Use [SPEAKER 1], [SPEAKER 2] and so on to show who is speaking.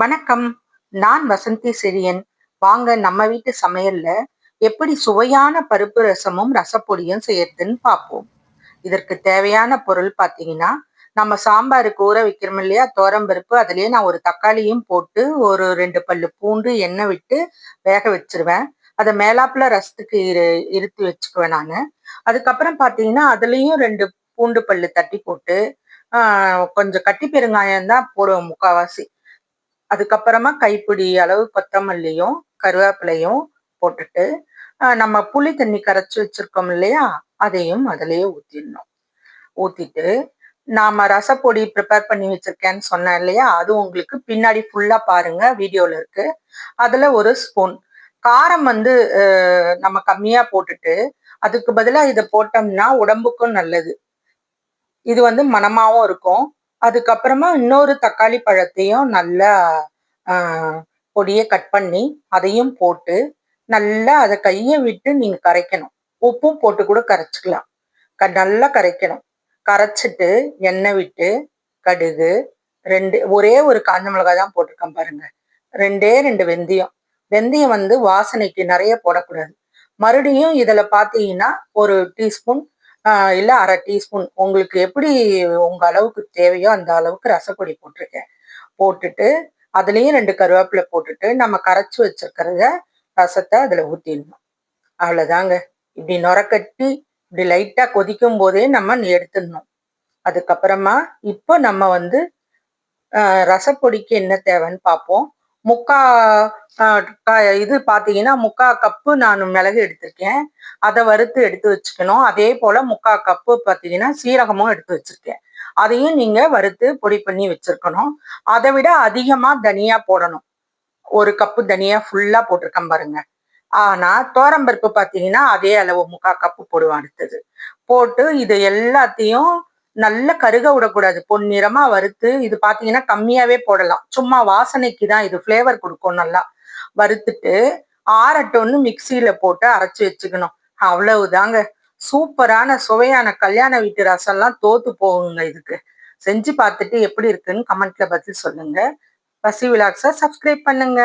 [SPEAKER 1] வணக்கம். நான் வசந்தி சிறியன் வாங்க நம்ம வீட்டு சமையல்ல எப்படி சுவையான பருப்பு ரசமும் ரசப்பொடியும் செய்யறதுன்னு பார்ப்போம். இதற்கு தேவையான பொருள் பார்த்தீங்கன்னா நம்ம சாம்பாருக்கு ஊற வைக்கிறோம் இல்லையா பருப்பு அதுலயே நான் ஒரு தக்காளியும் போட்டு ஒரு ரெண்டு பல்லு பூண்டு எண்ணெய் விட்டு வேக வச்சிருவேன். அதை மேலாப்புல ரசத்துக்கு இரு இருத்து வச்சுக்குவேன் நான். அதுக்கப்புறம் பார்த்தீங்கன்னா அதுலேயும் ரெண்டு பூண்டு பல்லு தட்டி போட்டு கொஞ்சம் கட்டி பெருங்காயம் தான் போடுவோம் முக்கால்வாசி. அதுக்கப்புறமா கைப்பிடி அளவு கொத்தமல்லியும் கருவேப்பிலையும் போட்டுட்டு நம்ம புளி தண்ணி கரைச்சி வச்சிருக்கோம் இல்லையா அதையும் அதிலேயே ஊற்றிடணும் ஊற்றிட்டு நாம ரசப்பொடி ப்ரிப்பேர் பண்ணி வச்சிருக்கேன்னு சொன்னேன் இல்லையா அது உங்களுக்கு பின்னாடி ஃபுல்லா பாருங்க வீடியோல இருக்கு. அதுல ஒரு ஸ்பூன் காரம் வந்து நம்ம கம்மியா போட்டுட்டு அதுக்கு பதிலாக இதை போட்டோம்னா உடம்புக்கும் நல்லது. இது வந்து மனமாவும் இருக்கும். அதுக்கப்புறமா இன்னொரு தக்காளி பழத்தையும் நல்லா பொடியை கட் பண்ணி அதையும் போட்டு நல்லா அதை கையை விட்டு நீங்க கரைக்கணும். உப்பும் போட்டு கூட கரைச்சிக்கலாம். க நல்லா கரைக்கணும். கரைச்சிட்டு எண்ணெய் விட்டு கடுகு ரெண்டு ஒரே ஒரு காஞ்ச மிளகாய் தான் போட்டிருக்கேன் பாருங்க. ரெண்டே ரெண்டு வெந்தயம். வெந்தயம் வந்து வாசனைக்கு நிறைய போடக்கூடாது. மறுபடியும் இதில் பார்த்தீங்கன்னா ஒரு டீஸ்பூன் இல்லை அரை டீஸ்பூன். உங்களுக்கு எப்படி உங்க அளவுக்கு தேவையோ அந்த அளவுக்கு ரசப்பொடி போட்டிருக்கேன். போட்டுட்டு அதுலேயும் ரெண்டு கருவேப்பிலை போட்டுட்டு நம்ம கரைச்சி வச்சிருக்கிறத ரசத்தை அதில் ஊற்றிடணும் அவ்வளோதாங்க இப்படி நுரக்கட்டி இப்படி லைட்டாக கொதிக்கும் போதே நம்ம எடுத்துடணும். அதுக்கப்புறமா இப்போ நம்ம வந்து ரசப்பொடிக்கு என்ன தேவைன்னு பார்ப்போம். முக்கா இது பார்த்தீங்கன்னா முக்கா கப்பு நான் மிளகு எடுத்திருக்கேன். அதை வறுத்து எடுத்து வச்சுக்கணும். அதே போல் முக்கா கப்பு பார்த்தீங்கன்னா சீரகமும் எடுத்து வச்சிருக்கேன். அதையும் நீங்கள் வறுத்து பொடி பண்ணி வச்சிருக்கணும். அதை விட அதிகமாக தனியா போடணும். ஒரு கப்பு தனியா ஃபுல்லாக போட்டிருக்கேன் பாருங்க. ஆனால் தோரம்பருப்பு பார்த்தீங்கன்னா அதே அளவு முக்கா கப்பு போடுவோம் அடுத்தது. போட்டு இது எல்லாத்தையும் நல்ல கருக விடக்கூடாது. பொன்னிறமா வறுத்து இது பாத்தீங்கன்னா கம்மியாவே போடலாம். சும்மா வாசனைக்கு தான் இது ஃப்ளேவர் கொடுக்கும் நல்லா. வறுத்துட்டு ஆறட்டொன்னு மிக்சியில போட்டு அரைச்சி வச்சுக்கணும். அவ்வளவுதாங்க. சூப்பரான சுவையான கல்யாண வீட்டு ரசம்லாம் தோத்து போகுங்க இதுக்கு. செஞ்சு பார்த்துட்டு எப்படி இருக்குன்னு கமெண்ட்ல பதில் சொல்லுங்க. பசி விலாக்ஸை சப்ஸ்கிரைப் பண்ணுங்க.